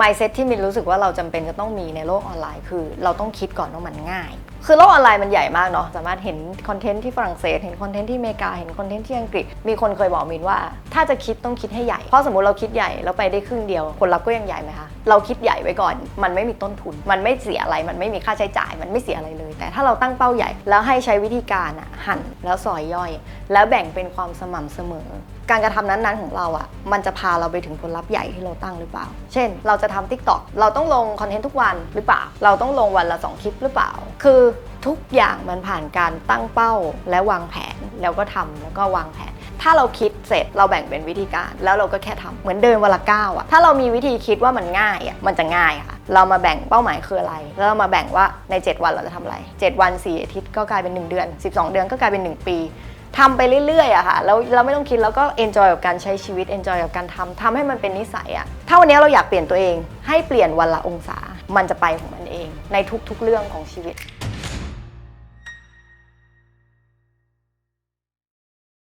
mindset ที่มินรู้สึกว่าเราจำเป็นจะต้องมีในโลกออนไลน์ คือ เราต้องคิดก่อนว่ามันง่าย คือโลกออนไลน์มันใหญ่มากเนาะสามารถเห็นคอนเทนต์ที่ฝรั่งเศสเห็นคอนเทนต์ที่อเมริกาเห็นคอนเทนต์ที่อังกฤษ มีคนเคยบอกมินว่า ถ้าจะคิดต้องคิดให้ใหญ่ เพราะสมมติเราคิดใหญ่แล้วไปได้ครึ่งเดียวผลลัพธ์ก็ยังใหญ่ไหมคะเราคิดใหญ่ไว้ก่อน มันไม่มีต้นทุน มันไม่เสียอะไรมันไม่มีค่าใช้จ่าย มันไม่เสียอะไรเลย แต่ถ้าเราตั้งเป้าใหญ่แล้วให้ใช้วิธีการอะหั่นแล้วซอยย่อย แล้วแบ่งเป็นความสม่ำเสมอ การกระทำนั้นๆของเราอะ่ะมันจะพาเราไปถึงผลลัพธ์ใหญ่ที่เราตั้งหรือเปล่า เช่น เราจะทำ t ิ k t o k เราต้องลงคอนเทนต์ทุกวันหรือเปล่า เราต้องลงวันละ2คลิปหรือเปล่า คือทุกอย่างมันผ่านการตั้งเป้าและวางแผนแล้วก็ทำแล้วก็วางแผน ถ้าเราคิดเสร็จเราแบ่งเป็นวิธีการ แล้วเราก็แค่ทำเหมือนเดินวันละก้าวอะถ้าเรามีวิธีคิดว่ามันง่ายอะมันจะง่ายค่ะ เรามาแบ่งเป้าหมายคืออะไร แล้วเรามาแบ่งว่าใน 7 วันเราจะทำอะไร 7 วัน 4 อาทิตย์ก็กลายเป็น 1 เดือน 12 เดือนก็กลายเป็น 1 ปีทำไปเรื่อยๆอะค่ะแล้วเราไม่ต้องคิดแล้วก็ enjoy กับการใช้ชีวิต enjoy กับการทำทำให้มันเป็นนิสัยอะถ้าวันนี้เราอยากเปลี่ยนตัวเองให้เปลี่ยนวันละองศา มันจะไปของมันเองในทุกๆเรื่องของชีวิต